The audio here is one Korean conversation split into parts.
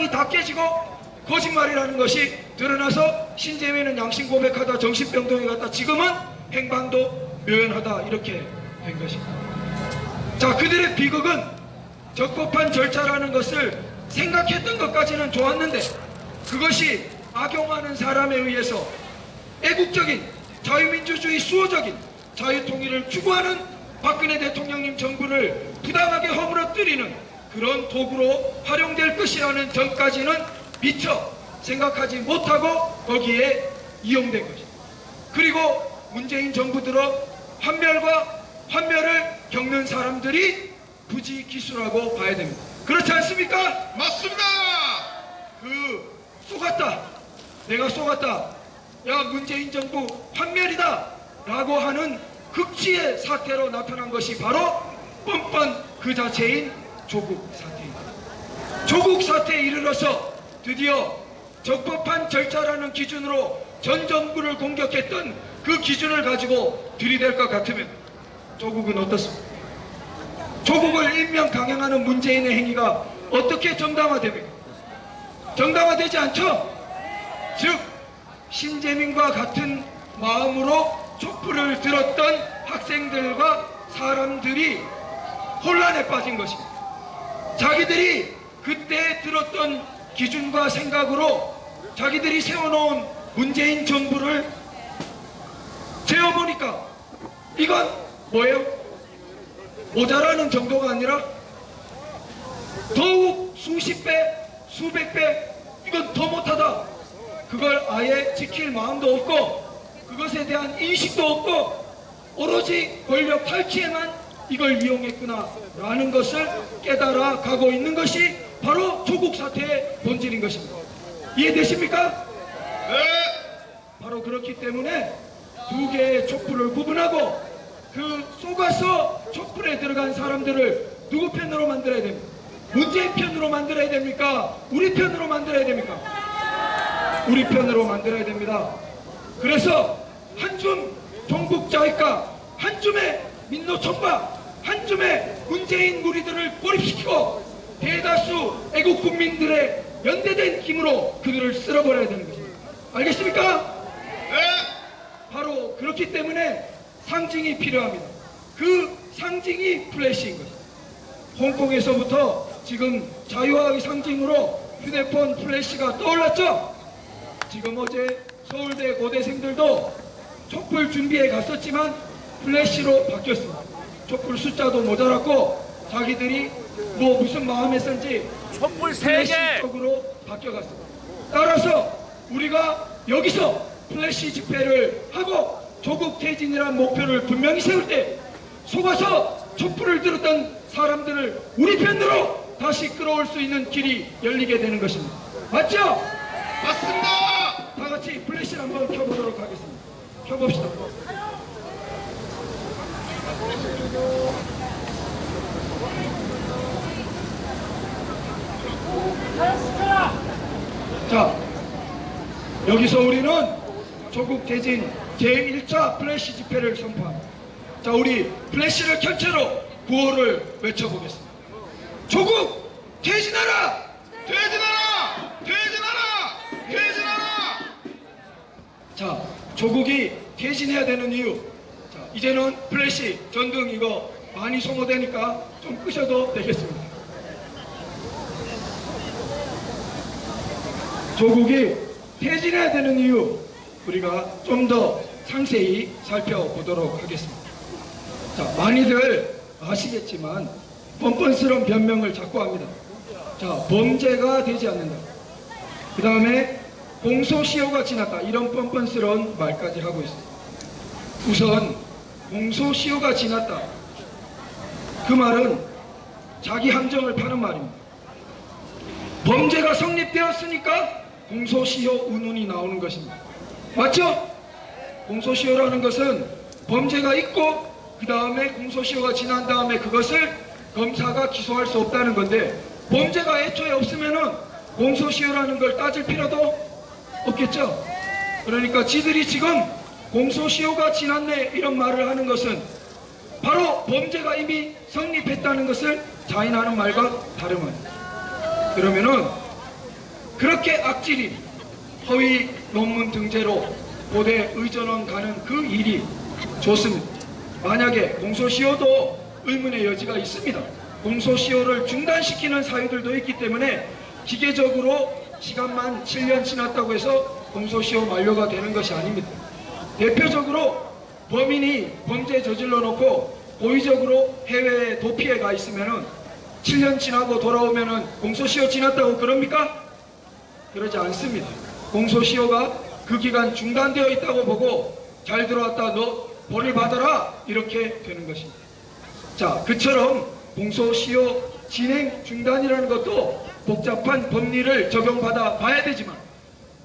사상이 다 깨지고 거짓말이라는 것이 드러나서 신재민은 양심 고백하다 정신병동에 갔다 지금은 행방도 묘연하다 이렇게 된 것입니다. 자 그들의 비극은 적법한 절차라는 것을 생각했던 것까지는 좋았는데 그것이 악용하는 사람에 의해서 애국적인 자유민주주의 수호적인 자유통일을 추구하는 박근혜 대통령님 정부를 부당하게 허물어뜨리는 그런 도구로 활용될 것이라는 점까지는 미처 생각하지 못하고 거기에 이용된 것입니다. 그리고 문재인 정부 들어 환멸과 환멸을 겪는 사람들이 부지 기수라고 봐야 됩니다. 그렇지 않습니까? 맞습니다. 그 속았다. 내가 속았다. 야 문재인 정부 환멸이다. 라고 하는 극치의 사태로 나타난 것이 바로 뻔뻔 그 자체인 조국 사태입니다. 조국 사태에 이르러서 드디어 적법한 절차라는 기준으로 전 정부를 공격했던 그 기준을 가지고 들이댈 것 같으면 조국은 어떻습니까? 조국을 인명 강행하는 문재인의 행위가 어떻게 정당화됩니까? 정당화되지 않죠? 즉 신재민과 같은 마음으로 촛불을 들었던 학생들과 사람들이 혼란에 빠진 것입니다. 자기들이 그때 들었던 기준과 생각으로 자기들이 세워놓은 문재인 정부를 재어보니까 이건 뭐예요? 모자라는 정도가 아니라 더욱 수십 배, 수백 배 이건 더 못하다. 그걸 아예 지킬 마음도 없고 그것에 대한 인식도 없고 오로지 권력 탈취에만 이걸 이용했구나 라는 것을 깨달아 가고 있는 것이 바로 조국 사태의 본질인 것입니다. 이해되십니까? 네. 바로 그렇기 때문에 두 개의 촛불을 구분하고 그 속아서 촛불에 들어간 사람들을 누구 편으로 만들어야 됩니까? 문재인 편으로 만들어야 됩니까? 우리 편으로 만들어야 됩니까? 우리 편으로 만들어야 됩니다. 그래서 한줌 종북자익과 한줌의 민노총과 한 줌의 문재인 무리들을 고립시키고 대다수 애국 국민들의 연대된 힘으로 그들을 쓸어버려야 되는 것입니다. 알겠습니까? 네. 바로 그렇기 때문에 상징이 필요합니다. 그 상징이 플래시인 것입니다. 홍콩에서부터 지금 자유화의 상징으로 휴대폰 플래시가 떠올랐죠? 지금 어제 서울대 고대생들도 촛불 준비에 갔었지만 플래시로 바뀌었습니다. 촛불 숫자도 모자랐고 자기들이 뭐 무슨 마음에선지 촛불 세 플래시 개. 쪽으로 바뀌어갔습니다. 따라서 우리가 여기서 플래시 집회를 하고 조국 퇴진이라는 목표를 분명히 세울 때 속아서 촛불을 들었던 사람들을 우리 편으로 다시 끌어올 수 있는 길이 열리게 되는 것입니다. 맞죠? 맞습니다. 다 같이 플래시를 한번 켜보도록 하겠습니다. 켜봅시다. 자, 여기서 우리는 조국 대진 제1차 플래시 집회를 선포합니다. 자, 우리 플래시를 켠 채로 구호를 외쳐보겠습니다. 조국 퇴진하라! 퇴진하라. 퇴진하라. 퇴진하라. 자, 조국이 퇴진해야 되는 이유. 자, 이제는 플래시, 전등 이거 많이 소모되니까 좀 끄셔도 되겠습니다. 조국이 퇴진해야 되는 이유 우리가 좀 더 상세히 살펴보도록 하겠습니다. 자, 많이들 아시겠지만 뻔뻔스러운 변명을 자꾸 합니다. 자, 범죄가 되지 않는다. 그 다음에 공소시효가 지났다. 이런 뻔뻔스러운 말까지 하고 있습니다. 우선 공소시효가 지났다. 그 말은 자기 함정을 파는 말입니다. 범죄가 성립되었으니까 공소시효 운운이 나오는 것입니다. 맞죠? 공소시효라는 것은 범죄가 있고 그 다음에 공소시효가 지난 다음에 그것을 검사가 기소할 수 없다는 건데 범죄가 애초에 없으면은 공소시효라는 걸 따질 필요도 없겠죠. 그러니까 지들이 지금 공소시효가 지났네 이런 말을 하는 것은 바로 범죄가 이미 성립했다는 것을 자인하는 말과 다름은 그러면은 그렇게 악질이 허위 논문 등재로 고대 의전원 가는 그 일이 좋습니다. 만약에 공소시효도 의문의 여지가 있습니다. 공소시효를 중단시키는 사유들도 있기 때문에 기계적으로 시간만 7년 지났다고 해서 공소시효 만료가 되는 것이 아닙니다. 대표적으로 범인이 범죄 저질러 놓고 고의적으로 해외에 도피해 가 있으면은 7년 지나고 돌아오면은 공소시효 지났다고 그럽니까? 그러지 않습니다. 공소시효가 그 기간 중단되어 있다고 보고 잘 들어왔다 너 벌을 받아라 이렇게 되는 것입니다. 자 그처럼 공소시효 진행 중단이라는 것도 복잡한 법리를 적용받아 봐야 되지만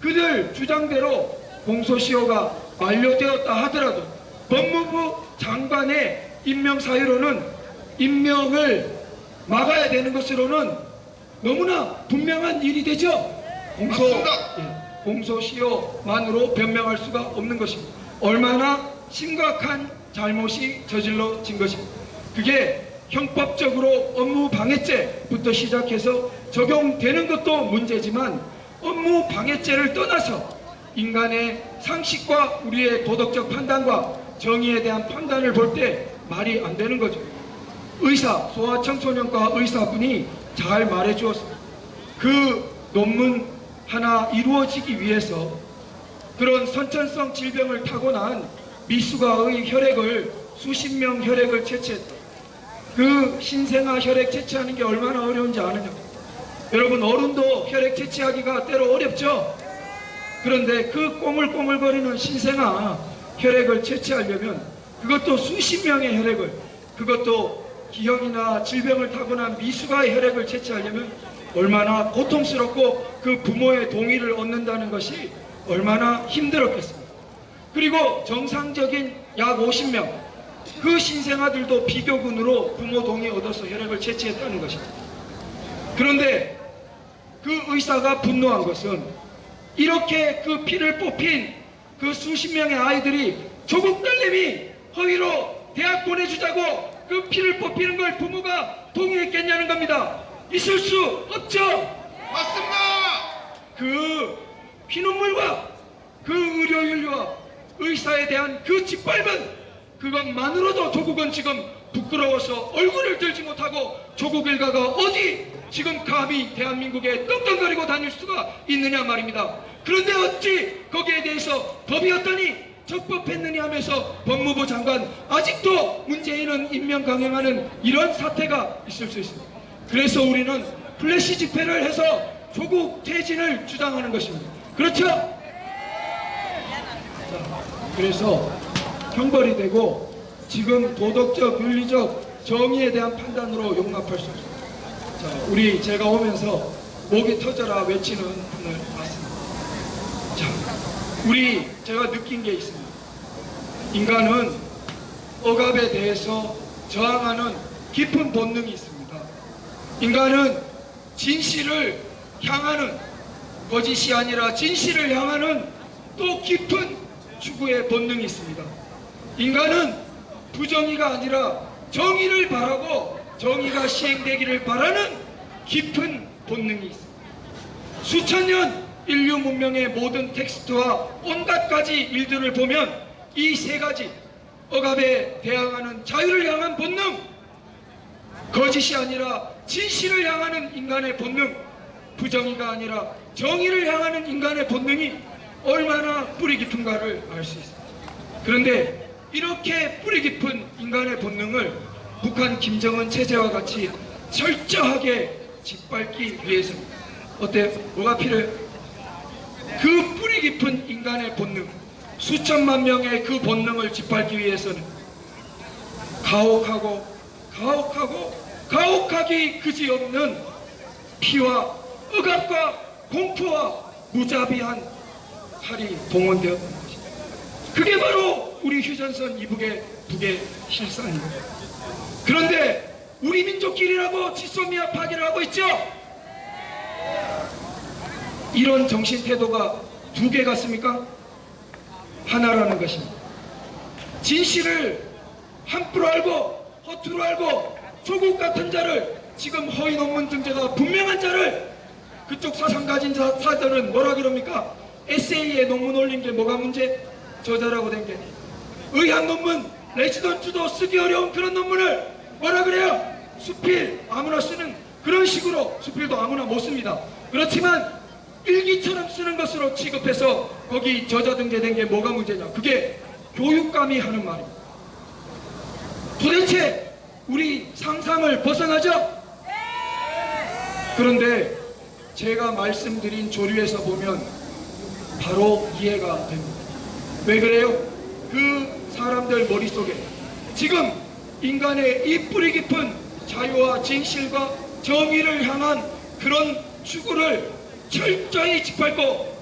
그들 주장대로 공소시효가 만료되었다 하더라도 법무부 장관의 임명 사유로는 임명을 막아야 되는 것으로는 너무나 분명한 일이 되죠. 공소. 예, 공소시효만으로 변명할 수가 없는 것입니다. 얼마나 심각한 잘못이 저질러진 것입니다. 그게 형법적으로 업무 방해죄부터 시작해서 적용되는 것도 문제지만 업무 방해죄를 떠나서 인간의 상식과 우리의 도덕적 판단과 정의에 대한 판단을 볼 때 말이 안 되는 거죠. 의사, 소아청소년과 의사분이 잘 말해 주었습니다. 그 논문 하나 이루어지기 위해서 그런 선천성 질병을 타고난 미수가의 혈액을 수십 명 혈액을 채취했다. 그 신생아 혈액 채취하는 게 얼마나 어려운지 아느냐. 여러분 어른도 혈액 채취하기가 때로 어렵죠. 그런데 그 꼬물꼬물거리는 신생아 혈액을 채취하려면 그것도 수십 명의 혈액을 그것도 기형이나 질병을 타고난 미수가의 혈액을 채취하려면 얼마나 고통스럽고 그 부모의 동의를 얻는다는 것이 얼마나 힘들었겠습니까? 그리고 정상적인 약 50명 그 신생아들도 비교군으로 부모 동의 얻어서 혈액을 채취했다는 것입니다. 그런데 그 의사가 분노한 것은 이렇게 그 피를 뽑힌 그 수십 명의 아이들이 조국 딸내미 허위로 대학 보내주자고 그 피를 뽑히는 걸 부모가 동의했겠냐는 겁니다. 있을 수 없죠. 맞습니다. 그 피눈물과 그 의료 윤리와 의사에 대한 그 짓밟은 그것만으로도 조국은 지금 부끄러워서 얼굴을 들지 못하고 조국 일가가 어디 지금 감히 대한민국에 떵떵거리고 다닐 수가 있느냐 말입니다. 그런데 어찌 거기에 대해서 법이 어떠니 적법했느냐 하면서 법무부 장관 아직도 문재인은 임명 강행하는 이런 사태가 있을 수 있습니다. 그래서 우리는 플래시 집회를 해서 조국 퇴진을 주장하는 것입니다. 그렇죠? 자, 그래서 형벌이 되고 지금 도덕적, 윤리적 정의에 대한 판단으로 용납할 수 없습니다. 자, 우리 제가 오면서 목이 터져라 외치는 분을 봤습니다. 자, 우리 제가 느낀 게 있습니다. 인간은 억압에 대해서 저항하는 깊은 본능이 있습니다. 인간은 진실을 향하는 거짓이 아니라 진실을 향하는 또 깊은 추구의 본능이 있습니다. 인간은 부정의가 아니라 정의를 바라고 정의가 시행되기를 바라는 깊은 본능이 있습니다. 수천 년 인류 문명의 모든 텍스트와 온갖 가지 일들을 보면 이 세 가지 억압에 대항하는 자유를 향한 본능, 거짓이 아니라 진실을 향하는 인간의 본능, 부정의가 아니라 정의를 향하는 인간의 본능이 얼마나 뿌리 깊은가를 알 수 있습니다. 그런데 이렇게 뿌리 깊은 인간의 본능을 북한 김정은 체제와 같이 철저하게 짓밟기 위해서입니다. 어때요? 뭐가 필요해요? 그 뿌리 깊은 인간의 본능, 수천만 명의 그 본능을 짓밟기 위해서는 가혹하고 가혹하고 가혹하기 그지없는 피와 억압과 공포와 무자비한 칼이 동원되었던 것입니다. 그게 바로 우리 휴전선 이북의 북의 실상입니다. 그런데 우리 민족끼리라고 지소미아 파기를 하고 있죠? 이런 정신 태도가 두 개 같습니까? 하나라는 것입니다. 진실을 함부로 알고 허투루 알고 조국 같은 자를 지금 허위 논문 등재가 분명한 자를 그쪽 사상 가진 자, 사들은 뭐라 그럽니까? 에세이에 논문 올린 게 뭐가 문제? 저자라고 된 게. 의학 논문, 레지던트도 쓰기 어려운 그런 논문을 뭐라 그래요? 수필, 아무나 쓰는 그런 식으로 수필도 아무나 못 씁니다. 그렇지만 일기처럼 쓰는 것으로 취급해서 거기 저자 등재된 게 뭐가 문제냐? 그게 교육감이 하는 말입니다. 도대체 우리 상상을 벗어나죠? 그런데 제가 말씀드린 조류에서 보면 바로 이해가 됩니다. 왜 그래요? 그 사람들 머릿속에 지금 인간의 이 뿌리 깊은 자유와 진실과 정의를 향한 그런 추구를 철저히 짓밟고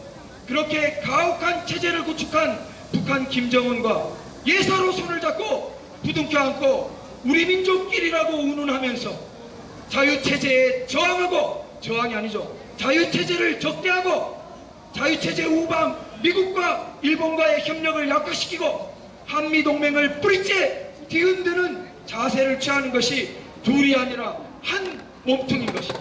그렇게 가혹한 체제를 구축한 북한 김정은과 예사로 손을 잡고 부둥켜 안고 우리 민족끼리라고 운운하면서 자유체제에 저항하고 저항이 아니죠. 자유체제를 적대하고 자유체제 우방 미국과 일본과의 협력을 약화시키고 한미동맹을 뿌리째 뒤흔드는 자세를 취하는 것이 둘이 아니라 한 몸통인 것입니다.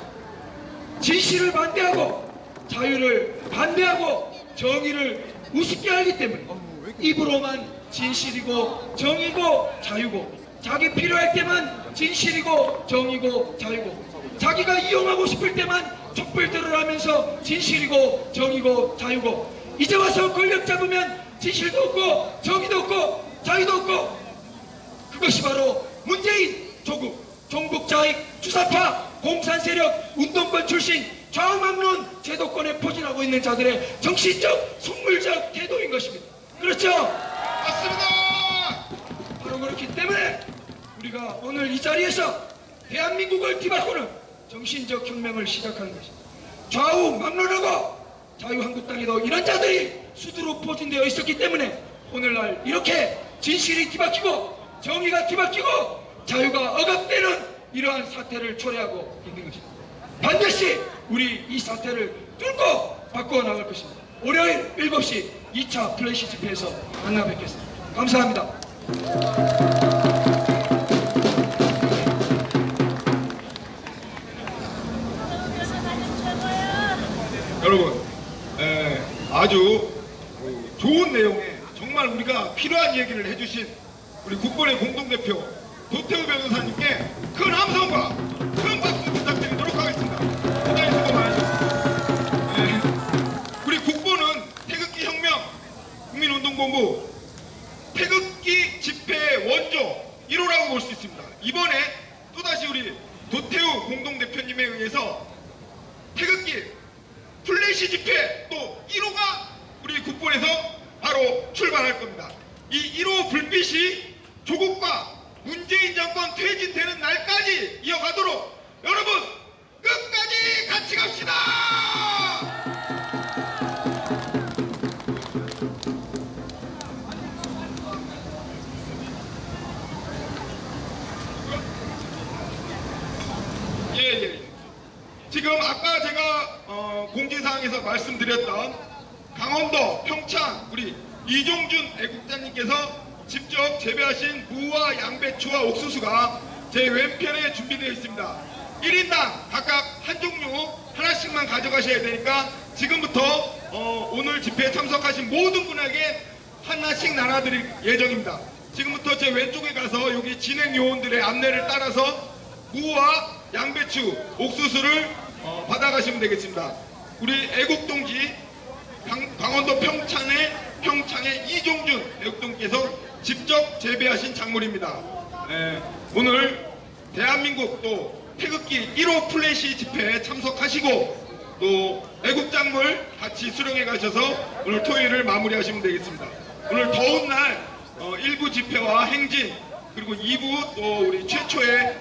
진실을 반대하고 자유를 반대하고 정의를 우습게 하기 때문에 입으로만 진실이고 정의고 자유고. 자기 필요할 때만 진실이고 정의고 자유고. 자기가 이용하고 싶을 때만 촛불들을 하면서 진실이고 정의고 자유고. 이제 와서 권력 잡으면 진실도 없고 정의도 없고 자유도 없고. 그것이 바로 문재인 조국, 종북자익, 주사파, 공산 세력, 운동권 출신, 좌우망론 제도권에 포진하고 있는 자들의 정신적, 속물적 태도인 것입니다. 그렇죠? 맞습니다. 바로 그렇기 때문에 우리가 오늘 이 자리에서 대한민국을 뒤바꾸는 정신적 혁명을 시작하는 것입니다. 좌우 막론하고 자유한국당에도 이런 자들이 수두로 포진되어 있었기 때문에 오늘날 이렇게 진실이 뒤바뀌고 정의가 뒤바뀌고 자유가 억압되는 이러한 사태를 초래하고 있는 것입니다. 반드시 우리 이 사태를 뚫고 바꾸어 나갈 것입니다. 월요일 7시 2차 플래시 집회에서 만나 뵙겠습니다. 감사합니다. 여러분, 에, 아주 어, 좋은 내용에 정말 우리가 필요한 얘기를 해주신 우리 국본의 공동대표 옥수수가 제 왼편에 준비되어 있습니다. 1인당 각각 한 종류 하나씩만 가져가셔야 되니까 지금부터 어, 오늘 집회에 참석하신 모든 분에게 하나씩 나눠드릴 예정입니다. 지금부터 제 왼쪽에 가서 여기 진행 요원들의 안내를 따라서 무와 양배추, 옥수수를 어, 받아가시면 되겠습니다. 우리 애국동지 강, 강원도 평창의 평창의 이종준 애국동께서 직접 재배하신 작물입니다. 예, 오늘 대한민국 또 태극기 1호 플래시 집회에 참석하시고 또 애국작물 같이 수령해 가셔서 오늘 토요일을 마무리하시면 되겠습니다. 오늘 더운 날 어, 1부 집회와 행진 그리고 2부 또 우리 최초의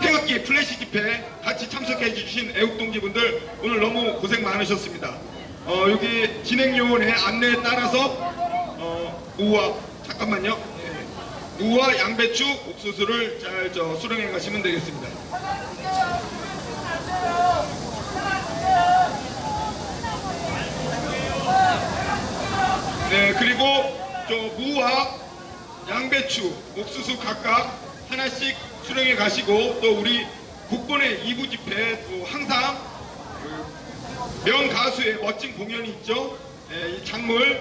태극기 플래시 집회 같이 참석해 주신 애국동지분들 오늘 너무 고생 많으셨습니다. 어, 여기 진행 요원의 안내에 따라서 어, 무와 잠깐만요. 예. 무와 양배추, 옥수수를 잘 저 수령해 가시면 되겠습니다. 네, 그리고 저 무와 양배추, 옥수수 각각 하나씩 수령해 가시고 또 우리 국본의 2부 집회 또 항상 그명 가수의 멋진 공연이 있죠. 예, 이 작물